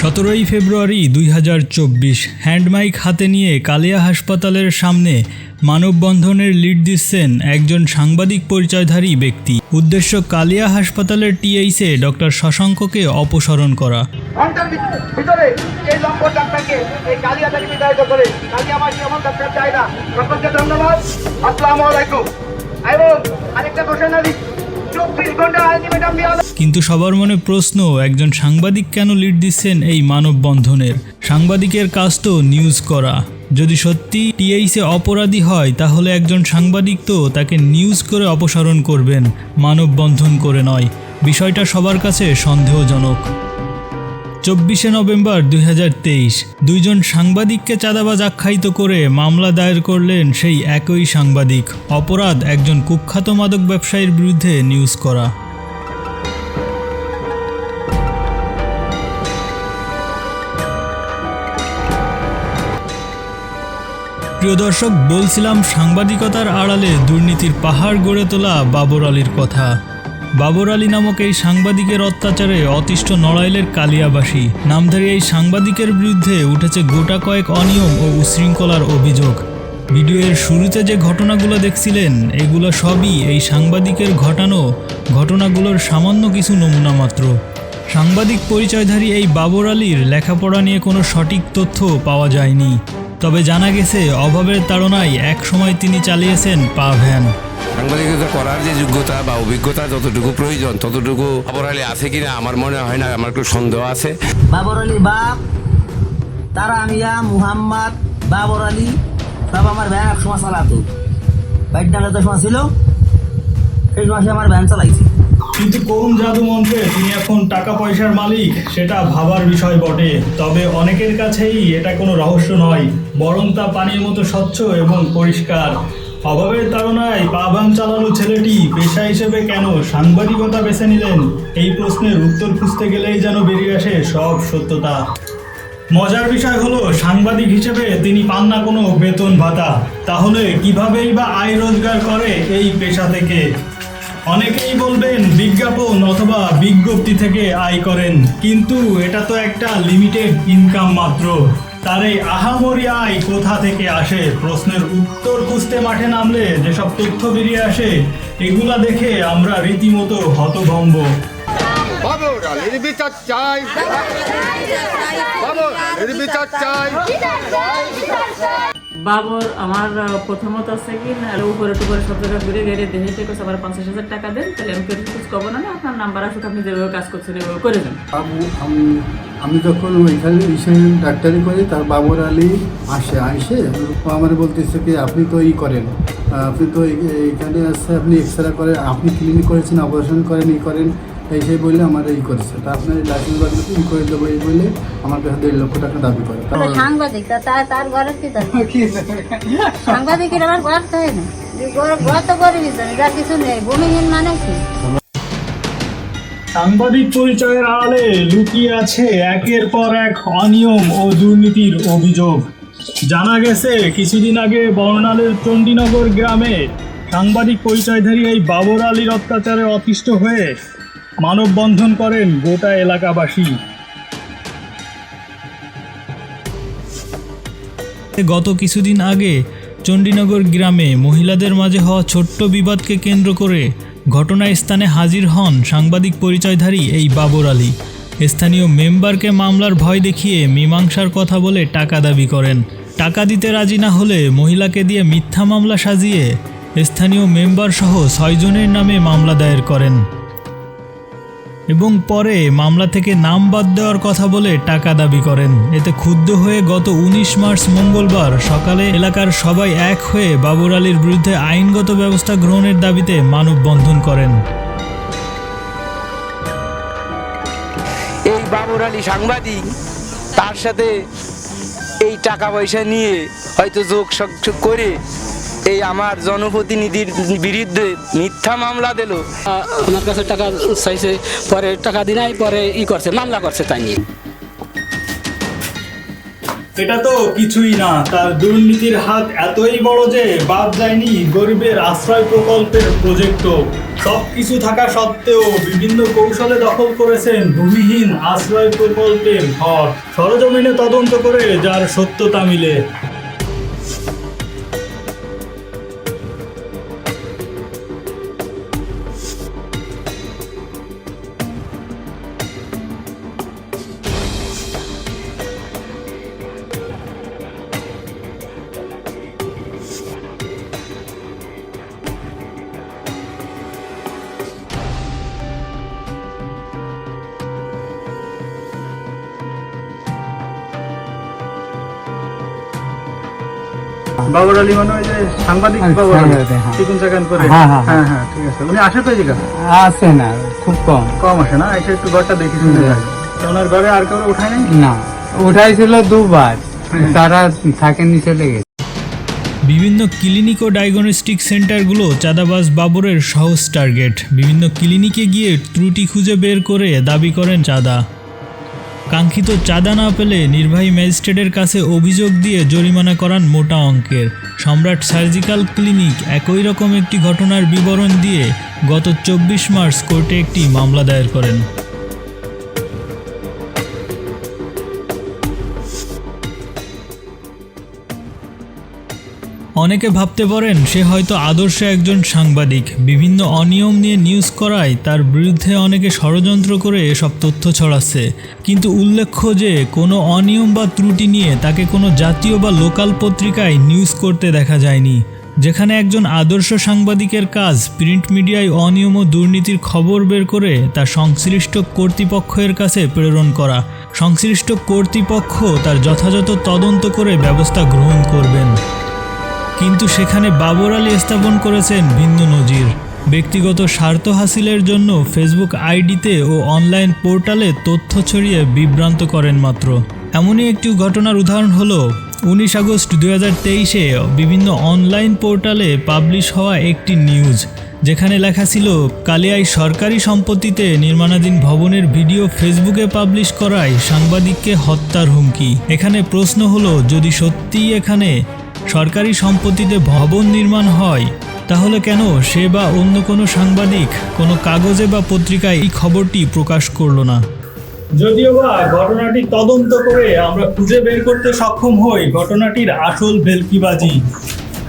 সতেরোই ফেব্রুয়ারি দুই হাজার চব্বিশ হ্যান্ডমাইক হাতে নিয়ে কালিয়া হাসপাতালের সামনে মানববন্ধনের লিড দিচ্ছেন একজন সাংবাদিক পরিচয়ধারী ব্যক্তি। উদ্দেশ্য কালিয়া হাসপাতালের টিএইসে ডক্টর শশাঙ্ককে অপসারণ করা। আরেকটা কিন্তু সবার মনে প্রশ্ন, একজন সাংবাদিক কেন লিড দিচ্ছেন এই মানববন্ধনের? সাংবাদিকের কাজ তো নিউজ করা। যদি সত্যি টিএইসে অপরাধী হয়, তাহলে একজন সাংবাদিক তো তাকে নিউজ করে অপসারণ করবেন, মানববন্ধন করে নয়। বিষয়টা সবার কাছে সন্দেহজনক। চব্বিশে নভেম্বর দুই দুইজন সাংবাদিককে চাঁদাবাজ আখ্যায়িত করে মামলা দায়ের করলেন সেই একই সাংবাদিক। অপরাধ একজন কুখ্যাত মাদক ব্যবসায়ীর বিরুদ্ধে নিউজ করা। প্রিয় দর্শক, বলছিলাম সাংবাদিকতার আড়ালে দুর্নীতির পাহাড় গড়ে তোলা বাবর আলীর কথা। বাবর আলী নামক এই সাংবাদিকের অত্যাচারে অতিষ্ঠ নড়াইলের কালিয়াবাসী। নামধারী এই সাংবাদিকের বিরুদ্ধে উঠেছে গোটা কয়েক অনিয়ম ও উশৃঙ্খলার অভিযোগ। ভিডিওর শুরুতে যে ঘটনাগুলো দেখছিলেন, এগুলো সবই এই সাংবাদিকের ঘটানো ঘটনাগুলোর সামান্য কিছু নমুনা মাত্র। সাংবাদিক পরিচয়ধারী এই বাবর আলীর লেখাপড়া নিয়ে কোনো সঠিক তথ্য পাওয়া যায়নি। তবে জানা গেছে, অভাবের তাড়নায় এক সময় তিনি চালিয়েছেন পা ভ্যান। সাংবাদিকতা করার যে যোগ্যতা বা অভিজ্ঞতা যতটুকু প্রয়োজন ততটুকু অপরালে আছে কিনা আমার মনে হয় না আমার একটু সন্দেহ আছে। বাবর আলীর বাপ তারা আমিয়া মুহাম্মদ বাবর আলী সব আমার ভ্যান এক সময় চালাতো। বাইক ডাঙ্গা তো সময় ছিল সেই সময় সে আমার ভ্যান চালাইছে। কিন্তু কোন জাদু মন্ত্রে তিনি এখন টাকা পয়সার মালিক সেটা ভাবার বিষয় বটে। তবে অনেকের কাছেই এটা কোনো রহস্য নয় বরং তা পানির মতো স্বচ্ছ এবং পরিষ্কার। অভাবের তাড়নায় পাভান চালানো ছেলেটি পেশা হিসেবে কেন সাংবাদিকতা বেছে নিলেন? এই প্রশ্নের উত্তর খুঁজতে গেলেই যেন বেরিয়ে আসে সব সত্যতা। মজার বিষয় হলো, সাংবাদিক হিসেবে তিনি পান না কোনো বেতন ভাতা। তাহলে কিভাবেই বা আয় রোজগার করে এই পেশা থেকে? অনেকেই বলবেন, বিজ্ঞাপন অথবা বিজ্ঞপ্তি থেকে আয় করেন, কিন্তু এটা তো একটা লিমিটেড ইনকাম মাত্র। তার এই আহামরি আয় কোথা থেকে আসে? প্রশ্নের উত্তর খুঁজতে মাঠে নামলে যেসব তথ্য বেরিয়ে আসে এগুলা দেখে আমরা রীতিমতো হতভম্ব। চাই। বাবর আমার প্রথমত আছে কি, না উপরে টুপরে সব জায়গায় ঘুরে গেড়ে ঠিক আছে আমার পঞ্চাশ হাজার টাকা দেন, তাহলে আমি কিছু খোঁজ না আপনার নাম্বার আছে আপনি যেভাবে কাজ করছেন, এভাবে করে দেন। আমি যখন ওইখানে এসে ডাক্তারি করি, তার বাবর আলী আসে আসে, আমার বলতেছে কি, আপনি তো ই করেন আপনি তো এইখানে আসছে আপনি এক্সরে করেন, আপনি ক্লিনিক করেছেন অপারেশন করেন, ই করেন এই সেই বলে আমার এই করেছে। তা আপনার লাইসেন্স বাগলে ই করে দেবো এই বলে আমার কাছে দেড় লক্ষ টাকা দাবি করে। সাংবাদিক তার তার কি আমার ঘর তো হয় না। ঘর ঘর তো গরিবই যার কিছু নেই। ভূমিহীন মানে কি? সাংবাদিক পরিচয়ের আড়ালে লুকিয়ে আছে একের পর এক অনিয়ম ও দুর্নীতির অভিযোগ। জানা গেছে কিছুদিন আগে বর্ণালের চণ্ডীনগর গ্রামে সাংবাদিক পরিচয়ধারী এই বাবর আলীর অত্যাচারে অতিষ্ঠ হয়ে মানববন্ধন করেন গোটা এলাকাবাসী। গত কিছুদিন আগে চণ্ডীনগর গ্রামে মহিলাদের মাঝে হওয়া ছোট্ট বিবাদকে কেন্দ্র করে ঘটনাস্থানে হাজির হন সাংবাদিক পরিচয়ধারী এই বাবর আলী। স্থানীয় মেম্বারকে মামলার ভয় দেখিয়ে মীমাংসার কথা বলে টাকা দাবি করেন। টাকা দিতে রাজি না হলে মহিলাকে দিয়ে মিথ্যা মামলা সাজিয়ে স্থানীয় মেম্বার সহ ছয়জনের নামে মামলা দায়ের করেন। এবং পরে মামলা থেকে নাম বাদ দেওয়ার কথা বলে টাকা দাবি করেন। এতে ক্ষুব্ধ হয়ে গত উনিশ মার্চ মঙ্গলবার সকালে এলাকার সবাই এক হয়ে বাবর আলীর বিরুদ্ধে আইনগত ব্যবস্থা গ্রহণের দাবিতে মানববন্ধন করেন। এই বাবর আলী সাংবাদিক তার সাথে এই টাকা পয়সা নিয়ে হয়তো যোগ করে এই আমার জনপ্রতিনিধির বিরুদ্ধে মিথ্যা মামলা দিল। ওনার কাছে টাকা চাইছে পরে টাকা দিনাই পরে ই করছে মামলা করছে তাই নিয়ে। এটা তো কিছুই না তার দুর্নীতির হাত এতই বড় যে বাদ যায়নি গরিবের আশ্রয় প্রকল্পের প্রজেক্টও। সব কিছু থাকা সত্ত্বেও বিভিন্ন কৌশলে দখল করেছেন ভূমিহীন আশ্রয় প্রকল্পের ঘর। সরজমিনে তদন্ত করে যার সত্যতা মিলে। বাবর আলী মানে ওই যে সাংবাদিক বাবর আলী চিকুন চাকান করে। হ্যাঁ হ্যাঁ ঠিক আছে। উনি আসে তো এই আসে না খুব কম। কম আসে না? এসে একটু ঘরটা দেখি শুনে যায়। ওনার ঘরে আর কাউকে উঠায় নাই? না উঠাইছিল দুবার। তারা থাকেনি চলে গেছে বিভিন্ন ক্লিনিক ও ডায়াগনস্টিক সেন্টারগুলো চাঁদাবাজ বাবরের সহজ টার্গেট। বিভিন্ন ক্লিনিকে গিয়ে ত্রুটি খুঁজে বের করে দাবি করেন চাঁদা। কাঙ্ক্ষিত চাঁদা না পেলে নির্বাহী ম্যাজিস্ট্রেটের কাছে অভিযোগ দিয়ে জরিমানা করান মোটা অঙ্কের। সম্রাট সার্জিক্যাল ক্লিনিক একই রকম একটি ঘটনার বিবরণ দিয়ে গত চব্বিশ মার্চ কোর্টে একটি মামলা দায়ের করেন। অনেকে ভাবতে পারেন, সে হয়তো আদর্শ একজন সাংবাদিক। বিভিন্ন অনিয়ম নিয়ে নিউজ করায় তার বিরুদ্ধে অনেকে ষড়যন্ত্র করে এসব তথ্য ছড়াচ্ছে। কিন্তু উল্লেখ্য যে, কোনো অনিয়ম বা ত্রুটি নিয়ে তাকে কোনো জাতীয় বা লোকাল পত্রিকায় নিউজ করতে দেখা যায়নি। যেখানে একজন আদর্শ সাংবাদিকের কাজ প্রিন্ট মিডিয়ায় অনিয়ম ও দুর্নীতির খবর বের করে তা সংশ্লিষ্ট কর্তৃপক্ষের কাছে প্রেরণ করা। সংশ্লিষ্ট কর্তৃপক্ষ তার যথাযথ তদন্ত করে ব্যবস্থা গ্রহণ করবেন। কিন্তু সেখানে বাবর আলী স্থাপন করেছেন ভিন্ন নজির। ব্যক্তিগত স্বার্থ হাসিলের জন্য ফেসবুক আইডিতে ও অনলাইন পোর্টালে তথ্য ছড়িয়ে বিভ্রান্ত করেন মাত্র। এমনই একটি ঘটনার উদাহরণ হলো, উনিশ আগস্ট দু তেইশে বিভিন্ন অনলাইন পোর্টালে পাবলিশ হওয়া একটি নিউজ, যেখানে লেখা ছিল কালিয়ায় সরকারি সম্পত্তিতে নির্মাণাধীন ভবনের ভিডিও ফেসবুকে পাবলিশ করায় সাংবাদিককে হত্যার হুমকি। এখানে প্রশ্ন হলো, যদি সত্যিই এখানে সরকারি সম্পত্তিতে ভবন নির্মাণ হয়, তাহলে কেন সে বা অন্য কোনো সাংবাদিক কোনো কাগজে বা পত্রিকায় এই খবরটি প্রকাশ করল না? যদিও বা ঘটনাটি তদন্ত করে আমরা খুঁজে বের করতে সক্ষম হই ঘটনাটির আসল ভেলকিবাজি।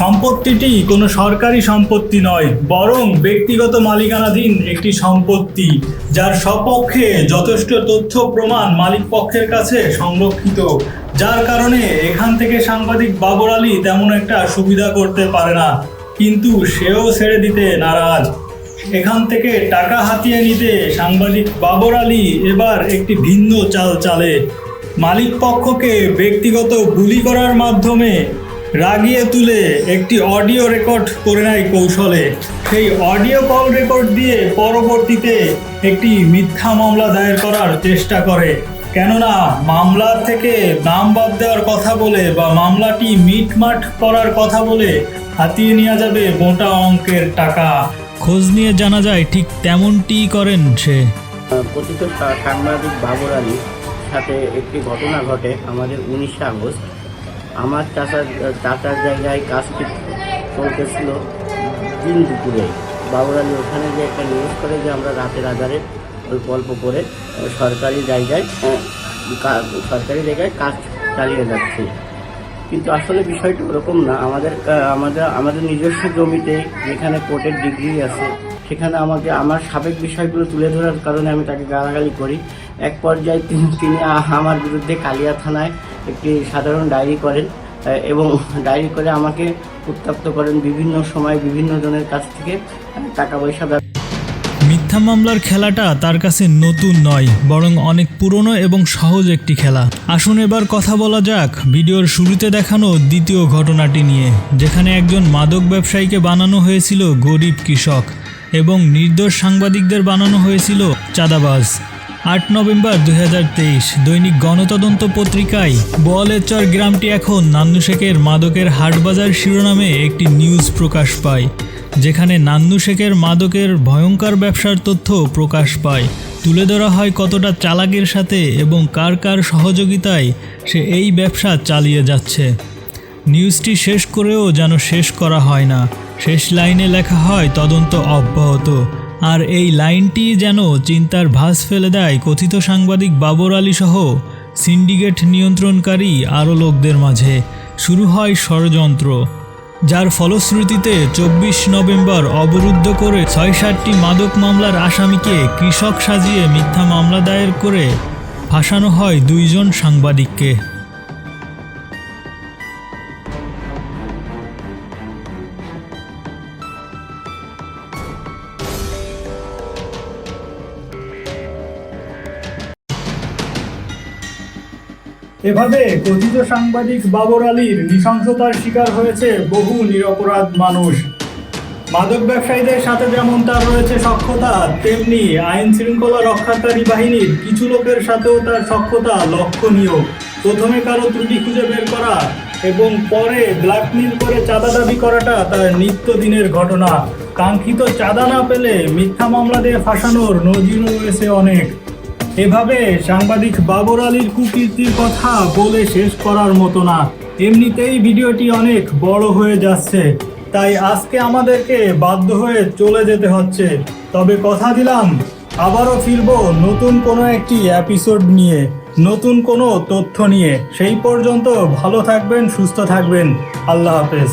সম্পত্তিটি কোনো সরকারি সম্পত্তি নয়, বরং ব্যক্তিগত মালিকানাধীন একটি সম্পত্তি, যার সপক্ষে যথেষ্ট তথ্য প্রমাণ মালিক পক্ষের কাছে সংরক্ষিত। যার কারণে এখান থেকে সাংবাদিক বাবর আলী তেমন একটা সুবিধা করতে পারে না। কিন্তু সেও ছেড়ে দিতে নারাজ। এখান থেকে টাকা হাতিয়ে নিতে সাংবাদিক বাবর আলী এবার একটি ভিন্ন চাল চালে। মালিক পক্ষকে ব্যক্তিগত গুলি করার মাধ্যমে রাগিয়ে তুলে একটি অডিও রেকর্ড করে নেয় কৌশলে। সেই অডিও কল রেকর্ড দিয়ে পরবর্তীতে একটি মিথ্যা মামলা দায়ের করার চেষ্টা করে। কেননা মামলা থেকে নাম বাদ দেওয়ার কথা বলে বা মামলাটি মিটমাট করার কথা বলে হাতিয়ে নেওয়া যাবে মোটা অঙ্কের টাকা। খোঁজ নিয়ে জানা যায় ঠিক তেমনটিই করেন সে। কথিত সাংবাদিক বাবর আলীর সাথে একটি ঘটনা ঘটে আমাদের উনিশে আগস্ট। আমার চাচার চাচার জায়গায় কাজটি চলতেছিল দিন দুপুরে। বাবর আলী ওখানে যে একটা নিউজ করে যে আমরা রাতের আধারে ওই গল্প করে সরকারি জায়গায় সরকারি জায়গায় কাজ চালিয়ে যাচ্ছে। কিন্তু আসলে বিষয়টি ওরকম না। আমাদের আমাদের আমাদের নিজস্ব জমিতে যেখানে কোর্টের ডিগ্রি আছে, সেখানে আমাকে, আমার সাবেক বিষয়গুলো তুলে ধরার কারণে আমি তাকে গালাগালি করি। এক পর্যায়ে তিনি তিনি আমার বিরুদ্ধে কালিয়া থানায় একটি সাধারণ ডায়েরি করেন এবং ডায়েরি করে আমাকে উত্তপ্ত করেন বিভিন্ন সময় বিভিন্ন জনের কাছ থেকে টাকা পয়সা মিথ্যা মামলার খেলাটা তার কাছে নতুন নয়, বরং অনেক পুরনো এবং সহজ একটি খেলা। আসুন এবার কথা বলা যাক ভিডিওর শুরুতে দেখানো দ্বিতীয় ঘটনাটি নিয়ে, যেখানে একজন মাদক ব্যবসায়ীকে বানানো হয়েছিল গরিব কৃষক এবং নির্দোষ সাংবাদিকদের বানানো হয়েছিল চাঁদাবাজ। আট নভেম্বর দুই হাজার তেইশ, দৈনিক গণতদন্ত পত্রিকায় বোয়ালেচর গ্রামটি এখন নান্নু শেখের মাদকের হাটবাজার শিরোনামে একটি নিউজ প্রকাশ পায়। যেখানে নান্নু শেখের মাদকের ভয়ঙ্কর ব্যবসার তথ্য প্রকাশ পায়। তুলে ধরা হয় কতটা চালাকের সাথে এবং কার কার সহযোগিতায় সে এই ব্যবসা চালিয়ে যাচ্ছে। নিউজটি শেষ করেও যেন শেষ করা হয় না। শেষ লাইনে লেখা হয়, তদন্ত অব্যাহত। আর এই লাইনটি যেন চিন্তার ভাঁজ ফেলে দেয় কথিত সাংবাদিক বাবর আলী সহ সিন্ডিকেট নিয়ন্ত্রণকারী আরও লোকদের মাঝে। শুরু হয় ষড়যন্ত্র। যার ফলশ্রুতিতে চব্বিশ নভেম্বর অবরুদ্ধ করে ছয় সাতটি মাদক মামলার আসামিকে কৃষক সাজিয়ে মিথ্যা মামলা দায়ের করে ফাঁসানো হয় দুইজন সাংবাদিককে। এভাবে কথিত সাংবাদিক বাবর আলীর নৃশংসতার শিকার হয়েছে বহু নিরপরাধ মানুষ। মাদক ব্যবসায়ীদের সাথে যেমন তার রয়েছে সক্ষতা, তেমনি আইন শৃঙ্খলা রক্ষাকারী বাহিনীর কিছু লোকের সাথেও তার সক্ষতা লক্ষণীয়। প্রথমে কারও ত্রুটি খুঁজে বের করা এবং পরে ব্ল্যাকমেল করে চাঁদা দাবি করাটা তার নিত্যদিনের ঘটনা। কাঙ্ক্ষিত চাঁদা না পেলে মিথ্যা মামলা দিয়ে ফাঁসানোর নজিরও রয়েছে অনেক। এভাবে সাংবাদিক বাবর আলীর কুকীর্তির কথা বলে শেষ করার মতো না। এমনিতেই ভিডিওটি অনেক বড় হয়ে যাচ্ছে, তাই আজকে আমাদেরকে বাধ্য হয়ে চলে যেতে হচ্ছে। তবে কথা দিলাম, আবারও ফিরবো নতুন কোনো একটি এপিসোড নিয়ে, নতুন কোনো তথ্য নিয়ে। সেই পর্যন্ত ভালো থাকবেন, সুস্থ থাকবেন। আল্লাহ হাফেজ।